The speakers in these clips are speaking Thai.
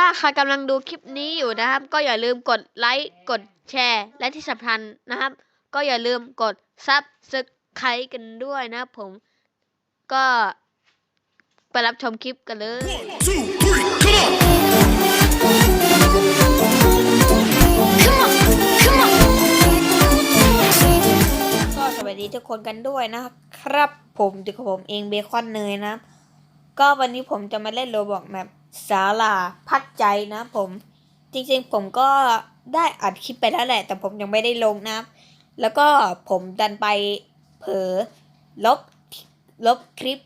ถ้าใครกำลังดูคลิปนี้อยู่นะครับ ก็อย่าลืมกดไลค์กดแชร์ และที่สำคัญนะครับ ก็อย่าลืมกดซับสไครต์กันด้วยนะครับผมก็ไปรับชมคลิปกันเลย two, three, come on! ก็สวัสดีทุกคนกันด้วยนะครับ ผมดิคผมเองเบคอนเนยนะ ก็วันนี้ผมจะมาเล่นโรบอกแบบ สาลาพักใจนะผม จริงๆผมก็ได้อัดคลิปไปแล้วแหละ แต่ผมยังไม่ได้ลงนะ แล้วก็ผมดันไปเผลอลบลบคลิป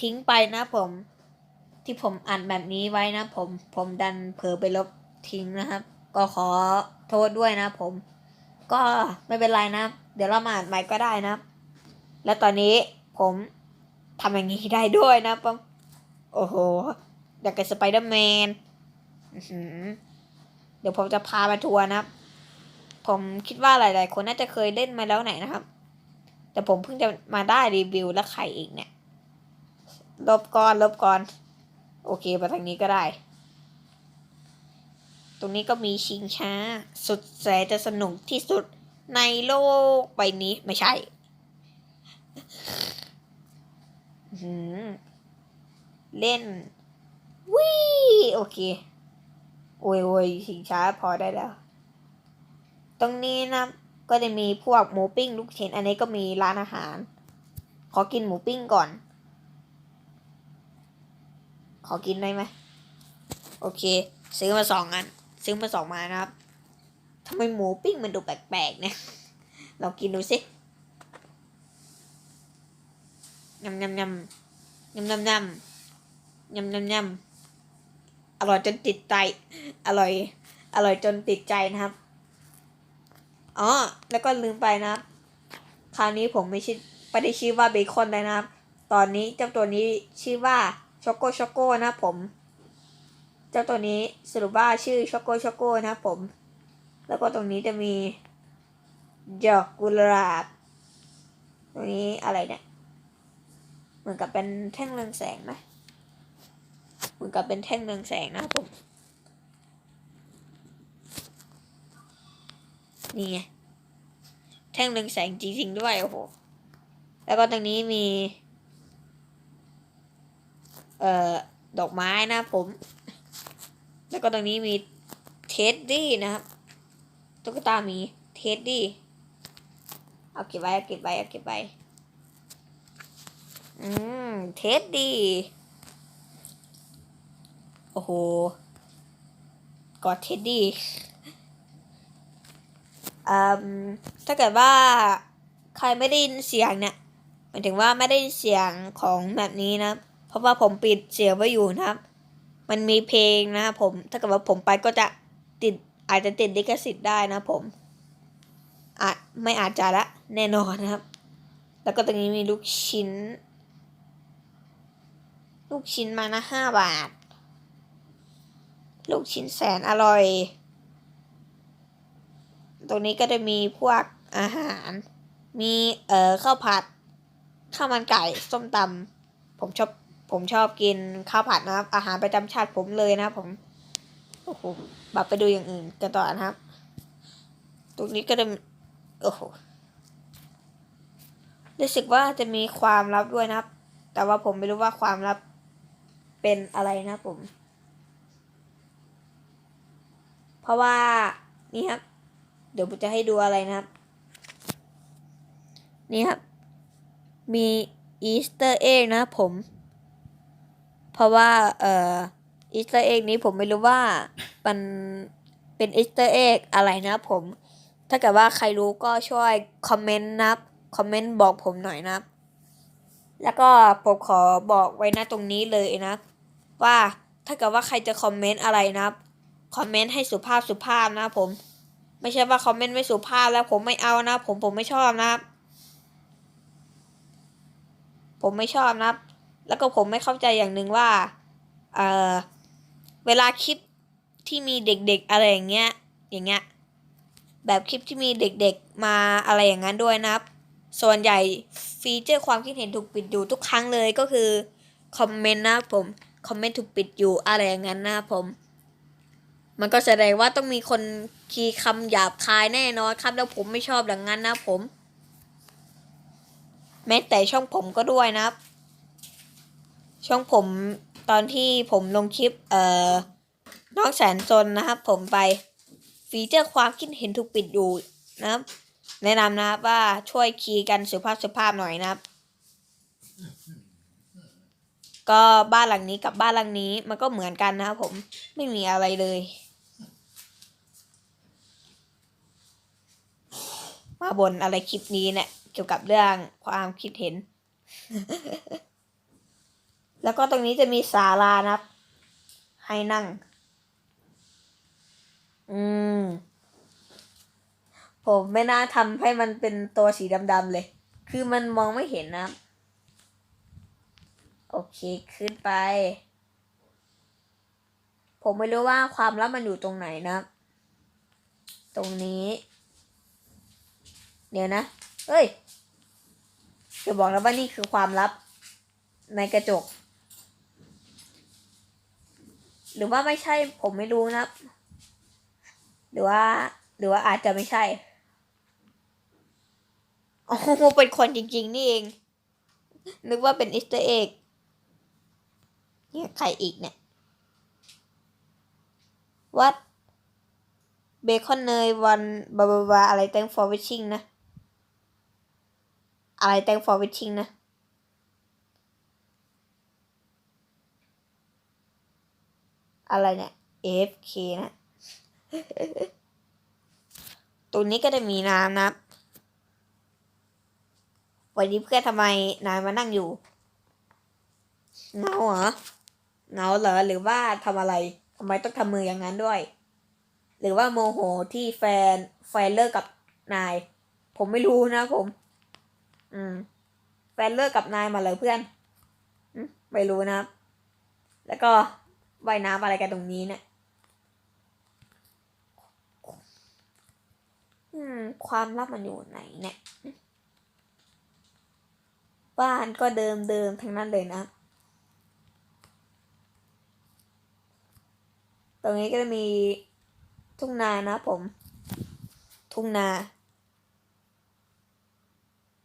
ทิ้งไปนะผม ที่ผมอัดแบบนี้ไว้นะผม ผมดันเผลอไปลบทิ้งนะครับ ก็ขอโทษด้วยนะผม ก็ไม่เป็นไรนะ เดี๋ยวเรามาอ่านใหม่ก็ได้นะ แล้วตอนนี้ผมทำอย่างนี้ได้ด้วยนะปั๊มโอ้โห อยากกับสไปเดอร์แมนอื้อหือเดี๋ยวผมจะพาไปทัวร์นะครับ ผมคิดว่าหลาย ๆ คนน่าจะเคยเล่นมาแล้วไหนนะครับ แต่ผมเพิ่งจะมาได้รีวิวและไข่อีกเนี่ย ลบก่อนลบก่อน โอเคมาทางนี้ก็ได้ ตรงนี้ก็มีชิงช้า สุดแสนจะสนุกที่สุดในโลกใบนี้ไม่ใช่อื้อหือเล่น วิโอเค โอ้ยโอ้ยชิงช้าพอได้แล้ว ตรงนี้นะก็จะมีพวกหมูปิ้งลูกชิ้นอันนี้ก็มีร้านอาหาร ขอกินหมูปิ้งก่อน ขอกินได้ไหมโอเค ซื้อมาสองอัน ซื้อมาสองมานะครับทำไมหมูปิ้งมันดูแปลกๆเนี่ยเรากินดูสิยำยำยำยำยำยำยำยำยำ อร่อยจนติดใจ อร่อย อร่อยจนติดใจนะครับ อ๋อ แล้วก็ลืมไปนะครับ คราวนี้ผมไม่ชื่อไม่ได้ชื่อว่าเบคอนเลยนะครับ ตอนนี้เจ้าตัวนี้ชื่อว่าช็อกโกช็อกโกนะผม เจ้าตัวนี้สรุปว่าชื่อช็อกโกช็อกโกนะผม แล้วก็ตรงนี้จะมีดอกกุหลาบ ตรงนี้อะไรเนี่ย เหมือนกับเป็นแท่งเรืองแสงนะเห มือนกับเป็นแท่งเรืองแสงนะผม นี่ไง แท่งเรืองแสงจริงๆด้วยโอ้โห แล้วก็ตรงนี้มี เอ่อ ดอกไม้นะผม แล้วก็ตรงนี้มีเท็ดดี้นะครับตุ๊กตามีเท็ดดี้เอาเก็บไว้เอาเก็บไว้เอาเก็บไว้อืม เท็ดดี้ โอ้โห กอดเท็ดดี้อืมถ้าเกิดว่าใครไม่ได้ยินเสียงเนี่ยหมายถึงว่าไม่ได้ยินเสียงของแบบนี้นะ เพราะว่าผมปิดเสียงไว้อยู่นะครับ มันมีเพลงนะผม ถ้าเกิดว่าผมไปก็จะติดอาจจะติดลิขสิทธิ์ได้นะผมอาจไม่อาจจะละแน่นอนนะครับ แล้วก็ตรงนี้มีลูกชิ้น ลูกชิ้นมานะห้าบาท ลูกชิ้นแสนอร่อย ตรงนี้ก็จะมีพวกอาหาร มีเอ่อข้าวผัด ข้าวมันไก่ ส้มตำผมชอบ ผมชอบกินข้าวผัดนะครับ อาหารประจำชาติผมเลยนะครับผม โอ้โหบับไปดูอย่างอื่นกันต่อนะครับ ตรงนี้ก็จะโอ้โหรู้สึกว่าจะมีความลับด้วยนะครับ แต่ว่าผมไม่รู้ว่าความลับเป็นอะไรนะผม เพราะว่านี่ครับ เดี๋ยวผมจะให้ดูอะไรนะครับ นี่ครับ มีอีสเตอร์เอ็กนะผม เพราะว่าเอ่ออีสเตอร์เอ็กนี้ผมไม่รู้ว่ามันเป็นอีสเตอร์เอ็กอะไรนะผม ถ้าเกิดว่าใครรู้ก็ช่วยคอมเมนต์นะครับคอมเมนต์บอกผมหน่อยนะครับแล้วก็ผมขอบอกไว้นะตรงนี้เลยนะ ว่าถ้าเกิดว่าใครจะคอมเมนต์อะไรนะ คอมเมนต์ให้สุภาพสุภาพนะผม ไม่ใช่ว่าคอมเมนต์ไม่สุภาพแล้วผมไม่เอานะผมผมไม่ชอบนะครับ ผมไม่ชอบนะครับ แล้วก็ผมไม่เข้าใจอย่างหนึ่งว่า เออเวลาคลิปที่มีเด็กๆอะไรอย่างเงี้ย อย่างเงี้ย แบบคลิปที่มีเด็กๆมาอะไรอย่างนั้นด้วยนะครับ ส่วนใหญ่ฟีเจอร์ความคิดเห็นถูกปิดอยู่ทุกครั้งเลยก็คือคอมเมนต์นะครับผม คอมเมนต์ถูกปิดอยู่อะไรอย่างนั้นนะครับผม มันก็แสดงว่าต้องมีคนคีย์คำหยาบคายแน่นอนครับ แล้วผมไม่ชอบดังนั้นนะผม แม้แต่ช่องผมก็ด้วยนะครับ ช่องผมตอนที่ผมลงคลิป เอ่อน้องแสนซนนะครับ ผมไปฟีเจอร์ความคิดเห็นถูกปิดอยู่นะครับ แนะนำนะครับว่าช่วยคีย์กันสุภาพสุภาพหน่อยนะครับ ก็บ้านหลังนี้กับบ้านหลังนี้มันก็เหมือนกันนะครับผมไม่มีอะไรเลยมาบนอะไรคลิปนี้เนี่ยเกี่ยวกับเรื่องความคิดเห็น แล้วก็ตรงนี้จะมีศาลานะครับ ให้นั่ง อืม ผมไม่น่าทำให้มันเป็นตัวสีดำๆเลย คือมันมองไม่เห็นนะ โอเคขึ้นไป ผมไม่รู้ว่าความลับมันอยู่ตรงไหนนะ ตรงนี้ เดี๋ยวนะเอ้ยจะบอกแล้วว่านี่คือความลับในกระจก หรือว่าไม่ใช่ผมไม่รู้นะหรือว่า หรือว่าอาจจะไม่ใช่อ๋อเป็นคนจริง ๆ นี่เอง นึกว่าเป็นอิสเตอร์เอ็ก นี่ยใครอีกเนี่ย วัดเบคอนเนยวันบาบาบาอะไร thank for watching นะ อะไร thank for watching นะ อะไรเนี่ย AFK นะ ตรงนี้ก็จะมีน้ำนะวันนี้เพื่อนทำไมนายมานั่งอยู่เงาเหรอ เงาเหรอหรือว่าทำอะไรทำไมต้องทำมืออย่างนั้นด้วย หรือว่าโมโหที่แฟนแฟนเลิกกับนาย ผมไม่รู้นะผม อืม แฟนเลิกกับนายมาเลยเพื่อนอไม่รู้นะแล้วก็ว่ายน้ำอะไรกันตรงนี้เนี่ยอืมความลับมันอยู่ไหนเนี่ย บ้านก็เดิมเดิมทั้งนั้นเลยนะ ตรงนี้ก็จะมีทุ่งนานะผม ทุ่งนา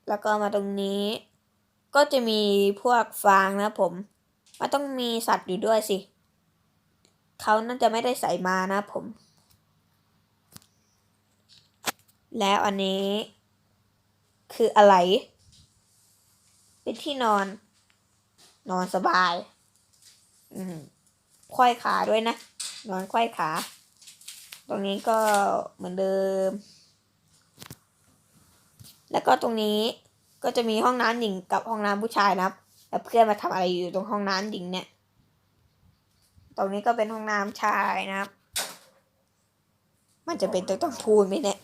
แล้วก็มาตรงนี้ ก็จะมีพวกฟางนะผมมันต้องมีสัตว์อยู่ด้วยสิเขาน่าจะไม่ได้ใส่มานะผม แล้วอันนี้ คืออะไร เป็นที่นอน นอนสบาย อืมควายขาด้วยนะ นอนควายขา ตรงนี้ก็เหมือนเดิม แล้วก็ตรงนี้ก็จะมีห้องน้ำหญิงกับห้องน้ำผู้ชายนะครับแล้วเพื่อนมาทำอะไรอยู่ตรงห้องน้ำหญิงเนี่ย ตรงนี้ก็เป็นห้องน้ำชายนะครับ มันจะเป็นตัวต้องพูดไหมเนี่ย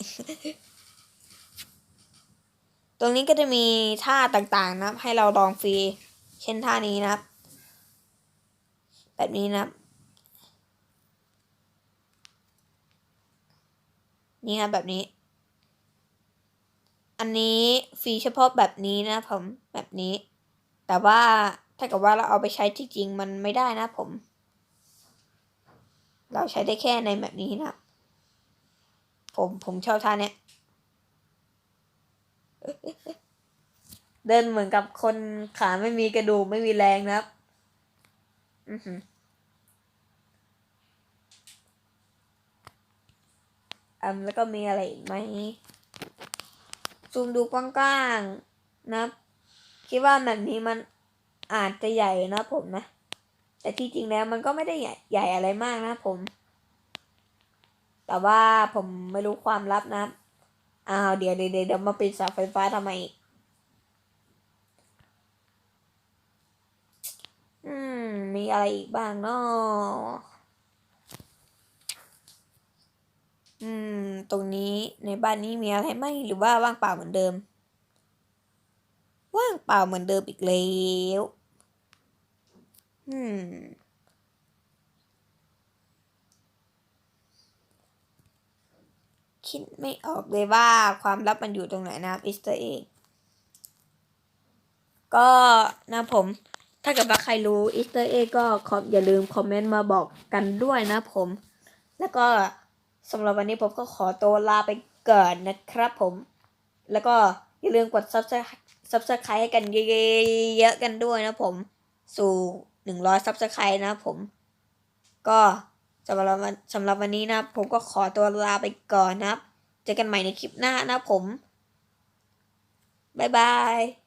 ตรงนี้ก็จะมีท่าต่างๆนะครับ ให้เราลองฟรี เช่นท่านี้นะครับ แบบนี้นะครับ นี่นะแบบนี้ อันนี้ฟรีเฉพาะแบบนี้นะผมแบบนี้ แต่ว่าถ้าเกิดว่าเราเอาไปใช้จริงมันไม่ได้นะผม เราใช้ได้แค่ในแบบนี้นะผมผมชอบท่าเนี้ยเดินเหมือนกับคนขาไม่มีกระดูกไม่มีแรงนะครับ อือหือ อืมแล้วก็มีอะไรอีกไหมซูมดูกว้างๆนะครับคิดว่าแบบนี้มันอาจจะใหญ่นะผมนะ แต่ที่จริงแล้วมันก็ไม่ได้ใหญ่ใหญ่อะไรมากนะผม แต่ว่าผมไม่รู้ความลับนะอ้าวเดี๋ยวเดี๋ยวเดี๋ยวมาปิดเสาไฟฟ้าทำไมอีกอืม มีอะไรอีกบ้างเนาะ อืม ตรงนี้ในบ้านนี้มีอะไรไหมหรือว่าว่างเปล่าเหมือนเดิม ว่างเปล่าเหมือนเดิมอีกแล้วอืมคิดไม่ออกเลยว่าความลับมันอยู่ตรงไหนนะอิสเตอร์เอกก็นะผม ถ้าเกิดว่าใครรู้อิสเตอร์เอกก็ขออย่าลืมคอมเมนต์มาบอกกันด้วยนะผม แล้วก็ สำหรับวันนี้ผมก็ขอตัวลาไปก่อนนะครับผม แล้วก็อย่าลืมกด subscribe ให้กันเยอะๆกันด้วยนะผม สู่หนึ่งร้อย subscribe นะผม ก็สำหรับวันสำหรับวันนี้นะผมก็ขอตัวลาไปก่อนนะครับ เจอกันใหม่ในคลิปหน้านะผม บ๊ายบาย